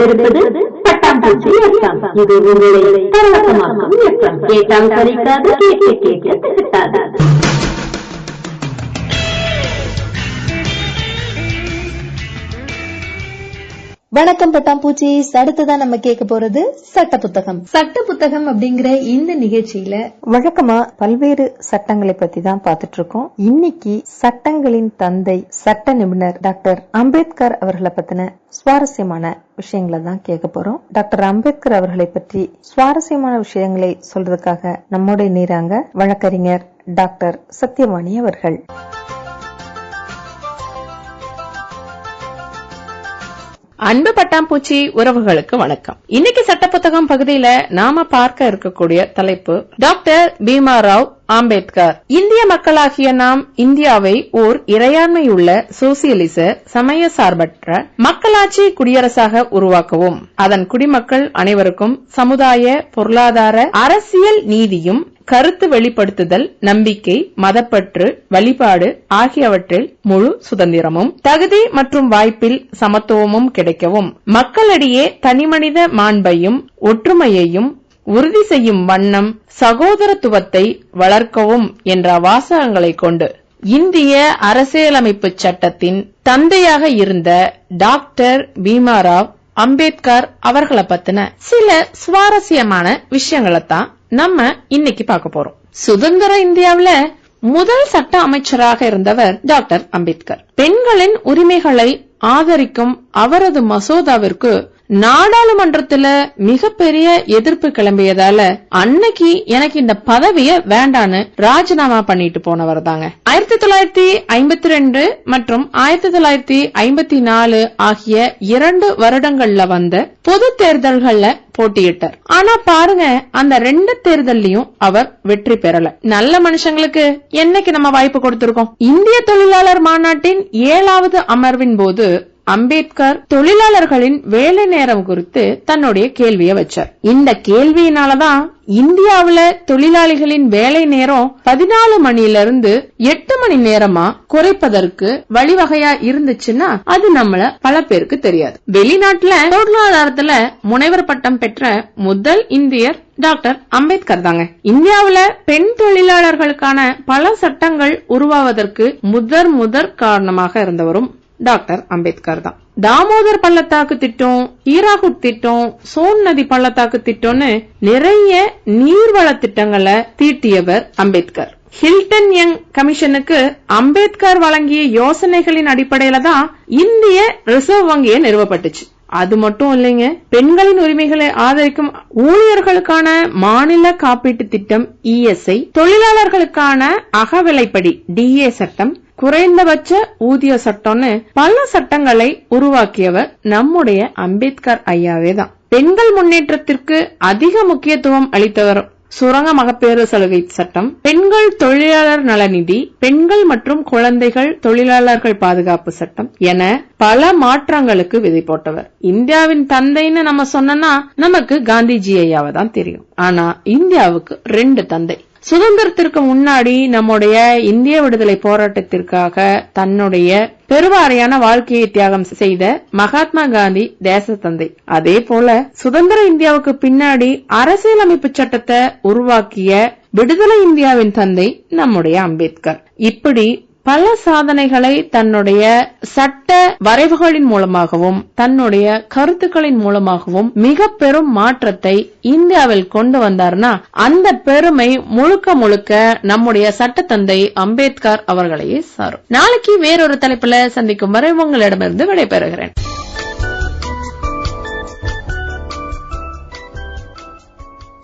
கொண்டிருப்பது பட்டாம்பூச்சி. இயக்கம் இது உங்களை பரவசமாக்கும் இயக்கம். கேட்டால் சரிக்காது கேட்க கேட்க திட்டாது வணக்கம் பட்டாம்பூச்சி. அடுத்ததான் நம்ம கேட்க போறது சட்ட புத்தகம் சட்ட புத்தகம் அப்படிங்கிற இந்த நிகழ்ச்சியில வழக்கமா பல்வேறு சட்டங்களை பத்தி தான் பார்த்துட்டு இருக்கோம் இன்னைக்கு சட்டங்களின் தந்தை சட்ட நிபுணர் டாக்டர் அம்பேத்கர் அவர்களை பத்தின சுவாரஸ்யமான விஷயங்களை தான் கேட்க போறோம். டாக்டர் அம்பேத்கர் அவர்களை பற்றி சுவாரஸ்யமான விஷயங்களை சொல்றதுக்காக நம்மோட நீராங்க வழக்கறிஞர் டாக்டர் சத்யவாணி அவர்கள். அன்பு பட்டாம்பூச்சி உறவுகளுக்கு வணக்கம். இன்னைக்கு சட்ட புத்தகம் பகுதியில நாம பார்க்க இருக்கக்கூடிய தலைப்பு டாக்டர் பீமாராவ் அம்பேத்கர் இந்திய மக்களாகிய நாம் இந்தியாவை ஓர் இறையாண்மையுள்ள சோசியலிச சமய சார்பற்ற மக்களாட்சி குடியரசாக உருவாக்கவும். அதன் குடிமக்கள் அனைவருக்கும் சமுதாய பொருளாதார அரசியல் நீதியும் கருத்து வெளிப்படுத்துதல் நம்பிக்கை மதப்பற்று வழிபாடு ஆகியவற்றில் முழு சுதந்திரமும் தகுதி மற்றும் வாய்ப்பில் சமத்துவமும் கிடைக்கவும். மக்களிடையே தனிமனித மாண்பையும் ஒற்றுமையையும் உறுதி செய்யும் வண்ணம் சகோதரத்துவத்தை வளர்க்கவும் என்ற வாசகங்களை கொண்டு இந்திய அரசியலமைப்பு சட்டத்தின் தந்தையாக இருந்த டாக்டர் பீமாராவ் அம்பேத்கர் அவர்களை பத்தின சில சுவாரஸ்யமான விஷயங்களை தான் நம்ம இன்னைக்கு பார்க்க போறோம். சுதந்திர இந்தியாவில முதல் சட்ட அமைச்சராக இருந்தவர் டாக்டர் அம்பேத்கர். பெண்களின் உரிமைகளை ஆதரிக்கும் அவரது மசோதாவிற்கு நாடாளுமன்றத்துல மிகப்பெரிய எதிர்ப்பு கிளம்பியதால அன்னைக்கு எனக்கு இந்த பதவிய வேண்டான்னு ராஜினாமா பண்ணிட்டு போனவர் தாங்க. ஆயிரத்தி தொள்ளாயிரத்தி ஐம்பத்தி ரெண்டு மற்றும் ஆயிரத்தி தொள்ளாயிரத்தி ஐம்பத்தி நாலு ஆகிய இரண்டு வருடங்கள்ல வந்த பொது தேர்தல்கள்ல போட்டியிட்டார். ஆனா பாருங்க அந்த ரெண்டு தேர்தல்லையும் அவர் வெற்றி பெறல. நல்ல மனுஷங்களுக்கு என்னைக்கு நம்ம வாய்ப்பு கொடுத்திருக்கோம்? இந்திய தொழிலாளர் மாநாட்டின் ஏழாவது அமர்வின் போது அம்பேத்கர் தொழிலாளர்களின் வேலை நேரம் குறித்து தன்னுடைய கேள்வியை வச்சார். இந்த கேள்வியினாலதான் இந்தியாவுல தொழிலாளிகளின் வேலை நேரம் பதினாலு மணில இருந்து எட்டு மணி நேரமா குறைப்பதற்கு வழிவகையா இருந்துச்சுன்னா அது நம்மள பல பேருக்கு தெரியாது. வெளிநாட்டுல பொருளாதாரத்துல முனைவர் பட்டம் பெற்ற முதல் இந்தியர் டாக்டர் அம்பேத்கர் தாங்க. இந்தியாவுல பெண் தொழிலாளர்களுக்கான பல சட்டங்கள் உருவாவதற்கு முதற் முதற் காரணமாக இருந்தவரும் டாக்டர் அம்பேத்கர் தான். தாமோதர் பள்ளத்தாக்கு திட்டம் ஈராகுட் திட்டம் சோன் நதி பள்ளத்தாக்கு திட்டம்னு நிறைய நீர்வள திட்டங்களை தீட்டியவர் அம்பேத்கர். ஹில்டன் யங் கமிஷனுக்கு அம்பேத்கர் வழங்கிய யோசனைகளின் அடிப்படையில தான் இந்திய ரிசர்வ் வங்கியை நிறுவப்பட்டுச்சு. அது மட்டும் இல்லைங்க பெண்களின் உரிமைகளை ஆதரிக்கும் ஊழியர்களுக்கான மாநில காப்பீட்டு திட்டம் இஎஸ்ஐ தொழிலாளர்களுக்கான அகவிலைப்படி டிஏ சட்டம் குறைந்தபட்ச ஊதிய சட்டம்னு பல சட்டங்களை உருவாக்கியவர் நம்முடைய அம்பேத்கர் ஐயாவே தான் பெண்கள் முன்னேற்றத்திற்கு அதிக முக்கியத்துவம் அளித்தவர் சுரங்க மகப்பேறு சலுகை சட்டம் பெண்கள் தொழிலாளர் நலநிதி பெண்கள் மற்றும் குழந்தைகள் தொழிலாளர்கள் பாதுகாப்பு சட்டம் என பல மாற்றங்களுக்கு விதை போட்டவர். இந்தியாவின் தந்தைன்னு நம்ம சொன்னோம்னா நமக்கு காந்திஜி ஐயாவை தான் தெரியும். ஆனா இந்தியாவுக்கு ரெண்டு தந்தை. சுதந்திரத்திற்கு முன்னாடி நம்முடைய இந்திய விடுதலை போராட்டத்திற்காக தன்னுடைய பெருவாரியான வாழ்க்கையை தியாகம் செய்த மகாத்மா காந்தி தேச தந்தை அதே போல சுதந்திர இந்தியாவுக்கு பின்னாடி அரசியலமைப்பு சட்டத்தை உருவாக்கிய விடுதலை இந்தியாவின் தந்தை நம்முடைய அம்பேத்கர். இப்படி பல சாதனைகளை தன்னுடைய சட்ட வரைவுகளின் மூலமாகவும் தன்னுடைய கருத்துக்களின் மூலமாகவும் மிக பெரும் மாற்றத்தை இந்தியாவில் கொண்டு வந்தார்னா அந்த பெருமை முழுக்க முழுக்க நம்முடைய சட்டத்தந்தை அம்பேத்கர் அவர்களையே சாரும். நாளைக்கு வேறொரு தலைப்புல சந்திக்கும் வரை உங்களிடமிருந்து விடைபெறுகிறேன்.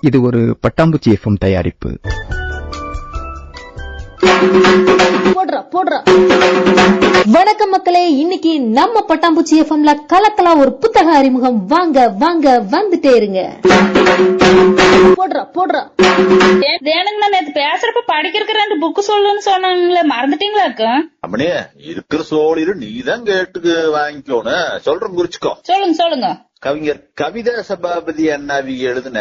இது ஒரு பட்டாம்பூச்சி எஃப்எம் தயாரிப்பு. போடுறா போடுறா. வணக்கம் மக்களே இன்னைக்கு நம்ம பட்டாம்பூச்சி எஃப்எம்ல கலக்கலா ஒரு புத்தக அறிமுகம். வாங்க வாங்க வந்துட்டே இருங்க. போடுறா போடுறா. தேனுங்கண்ணா நேத்து பேசுறப்ப படிக்கிறதுக்கு ரெண்டு புக்கு சொல்லுன்னு சொன்னாங்களே மறந்துட்டீங்களாக்கும் அப்படியே இருக்கிற சோழிரு நீதான் கேட்டு வாங்கிக்கோணும் சொல்றேன் குறிச்சுக்கோ. சொல்லுங்க சொல்லுங்க. கவிஞர் கவிதா சபாபதி அண்ணாவி எழுதின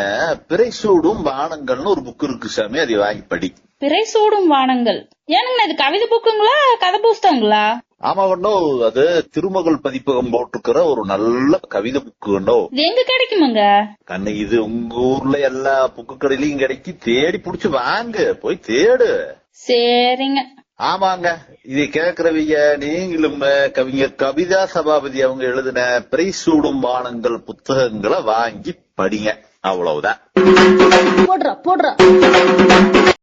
பிறைசூடும் வானங்கள்னு ஒரு புக் இருக்கு சாமி அதை வாங்கி படி. பிறை சூடும் வானங்கள். ஏனுங்கண்ணா இது கவிதை புக்குங்களா கதை புஸ்தகங்களா? ஆமா கண்ணோ அது திருமகள் பதிப்பகம் போட்டிருக்கிற ஒரு நல்ல கவிதை புக்கு இது எங்க கிடைக்குமாங்க? கண்ணு இது உங்க ஊர்ல எல்லா புக்கு கடையிலயும் கிடைக்கி. தேடி புடிச்சு வாங்க போய் தேடு. சரிங்க. ஆமாங்க. இதை கேக்குறவங்க நீங்களும் கவிஞர் கவிதா சபாபதி அவங்க எழுதின பிரை சூடும் பானங்கள் புத்தகங்களை வாங்கி படிங்க. அவ்வளவுதான். போடுறா போடுறா.